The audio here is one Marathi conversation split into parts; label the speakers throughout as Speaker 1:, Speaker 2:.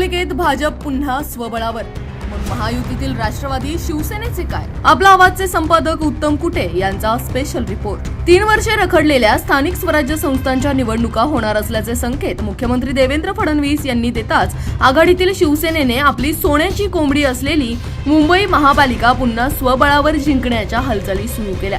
Speaker 1: महापालिकेत भाजप पुन्हा स्वबळावर. मग महायुतीतील राष्ट्रवादी शिवसेनेचे काय? आपला आवाजचे संपादक उत्तम कुटे यांचा स्पेशल रिपोर्ट तीन वर्षे रखडलेल्या स्थानिक स्वराज्य संस्थांच्या निवडणुका होणार असल्याचे संकेत मुख्यमंत्री देवेंद्र फडणवीस यांनी देताच आघाडीतील शिवसेनेने आपली सोन्याची कोंबडी असलेली मुंबई महापालिका पुन्हा स्वबळावर जिंकण्याच्या हालचाली सुरू केल्या.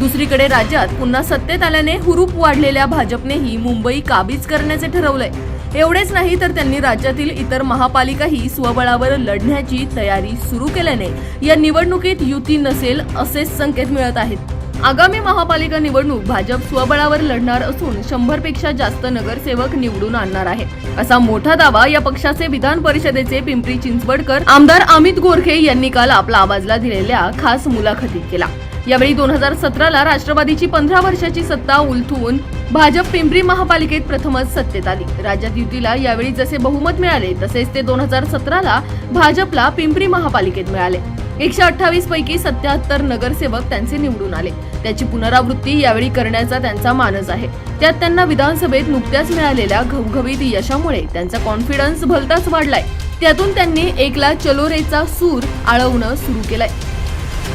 Speaker 1: दुसरीकडे राज्यात पुन्हा सत्तेत आल्याने हुरूप वाढलेल्या भाजपनेही मुंबई काबीज करण्याचे ठरवलंय. एवढेच नाही तर त्यांनी राज्यातील इतर महापालिकाही स्वबळावर लढण्याची तयारी सुरू केल्याने या निवडणुकीत युती नसेल असे संकेत मिळत आहेत. आगामी महापालिका निवडणूक भाजप स्वबळावर लढणार असून शंभरपेक्षा जास्त नगरसेवक निवडून आणणार आहे. असा मोठा दावा या पक्षाचे विधान परिषदेचे पिंपरी चिंचवडकर आमदार अमित गोरखे यांनी काल आपला आवाजला दिलेल्या खास मुलाखतीत केला. यावेळी दोन हजार सतराला राष्ट्रवादीची पंधरा वर्षाची सत्ता उलथून भाजप पिंपरी महापालिकेत प्रथमच सत्तेत आली. राज्यात युतीला यावेळी जसे बहुमत मिळाले तसेच ते दोन हजार सतराला भाजपला पिंपरी महापालिकेत मिळाले. एकशे अठ्ठावीस पैकी सत्याहत्तर नगरसेवक त्यांचे निवडून आले. त्याची पुनरावृत्ती यावेळी करण्याचा त्यांचा मानस आहे. त्यात त्यांना विधानसभेत नुकत्याच मिळालेल्या घवघवीत यशामुळे त्यांचा कॉन्फिडन्स भलताच वाढलाय. त्यातून त्यांनी एकला चलोरेचा सूर आळवणं सुरू केलाय.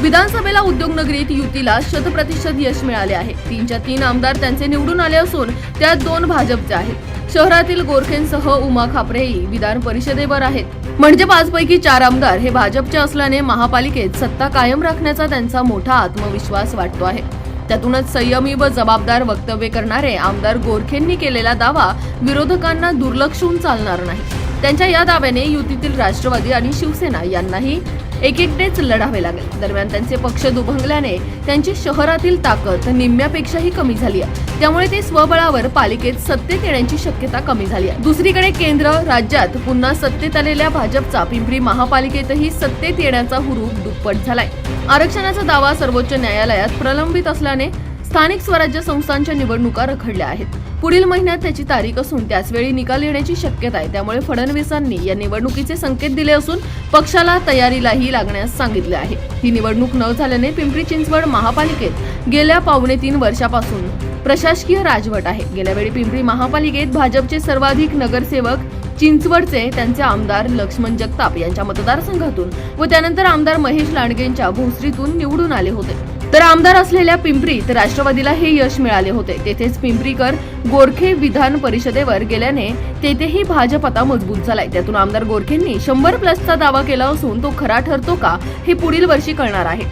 Speaker 1: विधानसभेला उद्योगनगरीत युतीला शतप्रतिशत यश मिळाले आहे. तीनच्या तीन आमदार त्यांचे निवडून आले असून त्यात दोन भाजपचे आहेत. शहरातील गोरखेंसह उमा खापरेही विधान परिषदेवर आहेत. म्हणजे पाचपैकी चार आमदार हे भाजपचे असल्याने महापालिकेत सत्ता कायम राखण्याचा त्यांचा मोठा आत्मविश्वास वाटतो आहे. त्यातूनच संयमी व जबाबदार वक्तव्य करणारे आमदार गोरखेंनी केलेला दावा विरोधकांना दुर्लक्षून चालणार नाही. त्यांच्या या दाव्याने युतीतील राष्ट्रवादी आणि शिवसेना यांनाही एकेकडेच लढावे लागेल. दरम्यान त्यांचे पक्ष दुभंगल्याने त्यांची शहरातील ताकद निम्म्यापेक्षाही कमी झाली आहे. त्यामुळे ते स्वबळावर पालिकेत सत्तेत येण्याची शक्यता कमी झाली आहे. दुसरीकडे केंद्र राज्यात पुन्हा सत्तेत आलेल्या भाजपचा पिंपरी महापालिकेतही सत्तेत येण्याचा हुरूप दुप्पट झालाय. आरक्षणाचा दावा सर्वोच्च न्यायालयात प्रलंबित असल्याने स्थानिक स्वराज्य संस्थांच्या निवडणुका रखडल्या आहेत. पुढील महिन्यात त्याची तारीख असून त्याचवेळी निकाल येण्याची शक्यता आहे. त्यामुळे फडणवीसांनी या निवडणुकीचे संकेत दिले असून पक्षाला तयारीलाही लागण्यास सांगितले आहे. ही निवडणूक न झाल्याने पिंपरी चिंचवड महापालिकेत गेल्या पावणे तीन वर्षापासून प्रशासकीय राजवट आहे. गेल्यावेळी पिंपरी महापालिकेत भाजपचे सर्वाधिक नगरसेवक चिंचवडचे त्यांचे आमदार लक्ष्मण जगताप यांच्या मतदारसंघातून व त्यानंतर आमदार महेश लांडगेंच्या भोसरीतून निवडून आले होते. तर आमदार असलेल्या पिंपरीत राष्ट्रवादीला हे यश मिळाले होते. तेथेच पिंपरीकर गोरखे विधान परिषदेवर गेल्याने तेथेही भाजप आता मजबूत झालाय. त्यातून आमदार गोरखेंनी शंभर प्लसचा दावा केला असून तो खरा ठरतो का हे पुढील वर्षी कळणार आहे.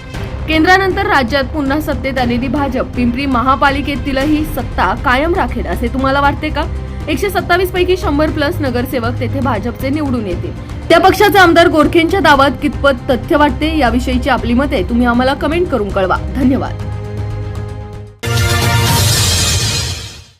Speaker 1: केंद्रानंतर राज्यात पुन्हा सत्तेत आलेली भाजप पिंपरी महापालिकेतीलही सत्ता कायम राखेल असे तुम्हाला वाटते का? एकशे सत्तावीस पैकी शंभर प्लस नगरसेवक तेथे भाजपचे निवडून येतील. त्या पक्षाचे आमदार गोरखेंच्या दावात कितपत तथ्य वाटते याविषयीची आपली मते तुम्ही आम्हाला कमेंट करून कळवा. धन्यवाद.